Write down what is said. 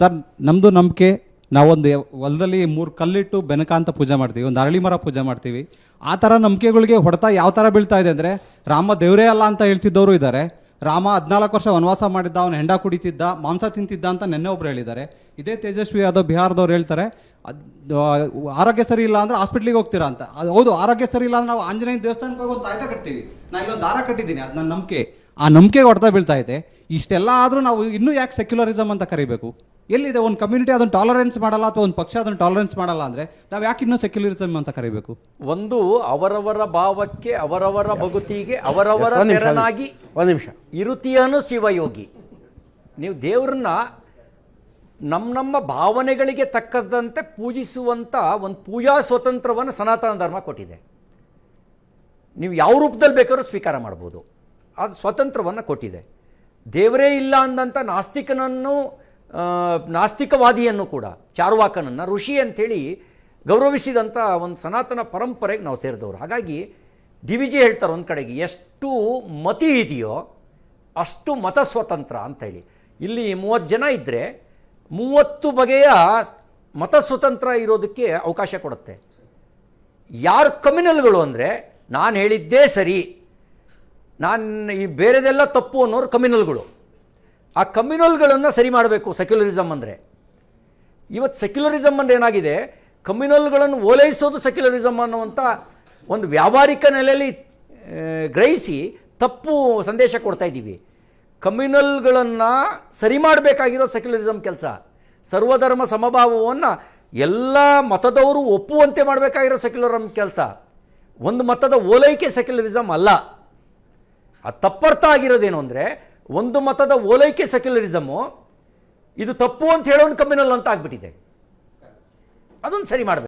Sir ನಮ್ಮದು ನಂಬಿಕೆ ನಾವೊಂದು ಹೊಲದಲ್ಲಿ ಮೂರು ಕಲ್ಲಿಟ್ಟು ಬೆನಕ ಅಂತ ಪೂಜೆ ಮಾಡ್ತೀವಿ, ಒಂದು ಅರಳಿ ಮರ ಪೂಜೆ ಮಾಡ್ತೀವಿ. ಆ ಥರ ನಂಬಿಕೆಗಳಿಗೆ ಹೊಡೆತ ಯಾವ ಥರ ಬೀಳ್ತಾ ಇದೆ ಅಂದರೆ, ರಾಮ ದೇವರೇ ಅಲ್ಲ ಅಂತ ಹೇಳ್ತಿದ್ದವರು ಇದ್ದಾರೆ ರಾಮ ಹದಿನಾಲ್ಕು ವರ್ಷ ವನವಾಸ ಮಾಡಿದ್ದ, ಅವನು ಹೆಂಡ ಕುಡಿತಿದ್ದ, ಮಾಂಸ ತಿಂತಿದ್ದ ಅಂತ ನೆನ್ನೆ ಒಬ್ರು ಹೇಳಿದ್ದಾರೆ. ಇದೇ ತೇಜಸ್ವಿ ಯಾದವ್ ಬಿಹಾರದವ್ರು ಹೇಳ್ತಾರೆ ಆರೋಗ್ಯ ಸರಿ ಇಲ್ಲ ಅಂದ್ರೆ ಹಾಸ್ಪಿಟ್ಲಿಗೆ ಹೋಗ್ತೀರಾ ಅಂತ. ಅದು, ಹೌದು, ಆರೋಗ್ಯ ಸರಿ ಇಲ್ಲ ಅಂದ್ರೆ ನಾವು ಆಂಜನೇಯ ದೇವಸ್ಥಾನಕ್ಕೆ ಹೋಗಿ ಒಂದು ತಾಯ್ತ ಕಟ್ತೀವಿ. ನಾನು ಇಲ್ಲೊಂದು ದಾರ ಕಟ್ಟಿದ್ದೀನಿ, ಅದು ನನ್ನ ನಂಬಿಕೆ. ಆ ನಂಬಿಕೆ ಹೊಡೆತ ಬೀಳ್ತಾ ಇದೆ. ಇಷ್ಟೆಲ್ಲ ಆದರೂ ನಾವು ಇನ್ನೂ ಯಾಕೆ ಸೆಕ್ಯುಲರಿಸಮ್ ಅಂತ ಕರಿಬೇಕು? ಎಲ್ಲಿದೆ ಒಂದು ಕಮ್ಯುನಿಟಿ ಅದನ್ನು ಟಾಲರೆನ್ಸ್ ಮಾಡಲ್ಲ ಅಥವಾ ಒಂದು ಪಕ್ಷ ಅದನ್ನು ಟಾಲರೆನ್ಸ್ ಮಾಡಲ್ಲ ಅಂದರೆ ನಾವು ಯಾಕೆ ಇನ್ನೂ ಸೆಕ್ಯುಲರಿಸಮ್ ಅಂತ ಕರಿಬೇಕು? ಒಂದು ಅವರವರ ಭಾವಕ್ಕೆ ಅವರವರ ಭಗತಿಗೆ ಅವರವರ ನೆರನಾಗಿ ಒಂದ್ ನಿಮಿಷ, ತೆರನಾಗಿ ಒಂದು ನಿಮಿಷ ಇರುತಿಯನು ಶಿವಯೋಗಿ. ನೀವು ದೇವ್ರನ್ನ ನಮ್ಮ ನಮ್ಮ ಭಾವನೆಗಳಿಗೆ ತಕ್ಕದಂತೆ ಪೂಜಿಸುವಂಥ ಒಂದು ಪೂಜಾ ಸ್ವತಂತ್ರವನ್ನು ಸನಾತನ ಧರ್ಮ ಕೊಟ್ಟಿದೆ. ನೀವು ಯಾವ ರೂಪದಲ್ಲಿ ಬೇಕಾದ್ರೂ ಸ್ವೀಕಾರ ಮಾಡ್ಬೋದು. ಅದು ಸ್ವತಂತ್ರವನ್ನು ಕೊಟ್ಟಿದೆ. ದೇವರೇ ಇಲ್ಲ ಅಂದಂಥ ನಾಸ್ತಿಕನನ್ನು ನಾಸ್ತಿಕವಾದಿಯನ್ನು ಕೂಡ, ಚಾರ್ವಾಕನನ್ನು, ಋಷಿ ಅಂಥೇಳಿ ಗೌರವಿಸಿದಂಥ ಒಂದು ಸನಾತನ ಪರಂಪರೆಗೆ ನಾವು ಸೇರಿದವರು. ಹಾಗಾಗಿ ಡಿ ವಿ ಜಿ ಹೇಳ್ತಾರೆ ಒಂದು ಕಡೆಗೆ, ಎಷ್ಟು ಮತಿ ಇದೆಯೋ, ಅಷ್ಟು ಮತ ಸ್ವತಂತ್ರ ಅಂತೇಳಿ ಇಲ್ಲಿ ಮೂವತ್ತು ಜನ ಇದ್ದರೆ ಮೂವತ್ತು ಬಗೆಯ ಮತ ಸ್ವತಂತ್ರ ಇರೋದಕ್ಕೆ ಅವಕಾಶ ಕೊಡುತ್ತೆ. ಯಾರು ಕಮ್ಯುನಲ್ಗಳು ಅಂದರೆ, ನಾನು ಹೇಳಿದ್ದೇ ಸರಿ. ನಾನು ಈ ಬೇರೆದೆಲ್ಲ ತಪ್ಪು ಅನ್ನೋರು ಕಮ್ಯುನಲ್ಗಳು ಆ ಕಮ್ಯುನಲ್ಗಳನ್ನು ಸರಿ ಮಾಡಬೇಕು ಸೆಕ್ಯುಲರಿಸಮ್ ಅಂದರೆ. ಇವತ್ತು ಸೆಕ್ಯುಲರಿಸಮ್ ಅಂದರೆ ಏನಾಗಿದೆ? ಕಮ್ಯುನಲ್ಗಳನ್ನು ಓಲೈಸೋದು ಸೆಕ್ಯುಲರಿಸಮ್ ಅನ್ನುವಂಥ ಒಂದು ವ್ಯಾವಹಾರಿಕ ನೆಲೆಯಲ್ಲಿ ಗ್ರಹಿಸಿ ತಪ್ಪು ಸಂದೇಶ ಕೊಡ್ತಾ ಇದ್ದೀವಿ. ಕಮ್ಯುನಲ್ಗಳನ್ನು ಸರಿ ಮಾಡಬೇಕಾಗಿರೋ ಸೆಕ್ಯುಲರಿಸಮ್ ಕೆಲಸ. ಸರ್ವಧರ್ಮ ಸಮಭಾವವನ್ನು ಎಲ್ಲ ಮತದವರು ಒಪ್ಪುವಂತೆ ಮಾಡಬೇಕಾಗಿರೋ ಸೆಕ್ಯುಲರಮ್ ಕೆಲಸ. ಒಂದು ಮತದ ಓಲೈಕೆ ಸೆಕ್ಯುಲರಿಸಮ್ ಅಲ್ಲ. ಅದು ತಪ್ಪರ್ಥ ಆಗಿರೋದೇನು ಅಂದರೆ ಒಂದು ಮತದ ಓಲೈಕೆ ಸೆಕ್ಯುಲರಿಸಮು ಇದು ತಪ್ಪು ಅಂತ ಹೇಳೋನು ಕಮ್ಯುನಲ್ ಅಂತ ಆಗ್ಬಿಟ್ಟಿದೆ ಅದೊಂದು ಸರಿ ಮಾಡಬೇಕು.